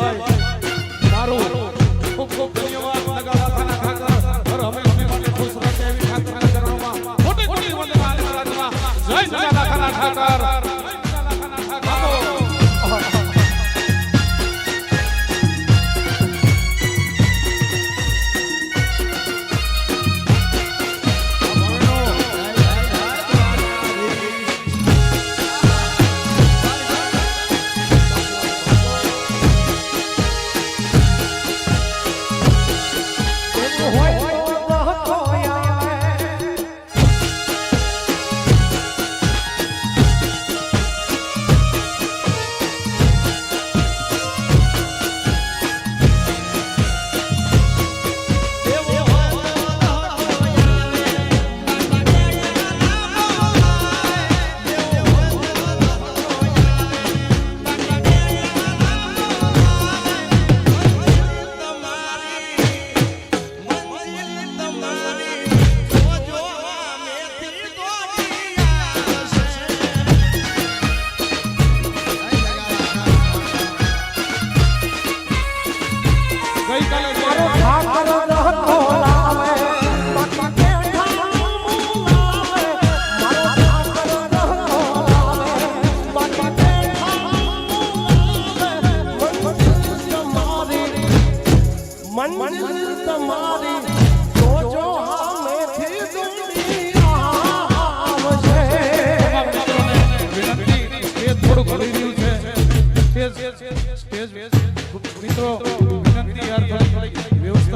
ભાઈ મારું ખૂબ ખૂબ ધન્યવાદ નગારા થાના ઠાકર. હર હમે હમે માટે ખુશ રહે એવી ઠાકર ચરણોમાં મોટી મોટી વંદના જય નગારા થાના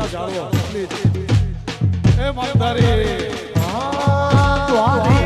રસ્તા જાળવો એ માલધારી હા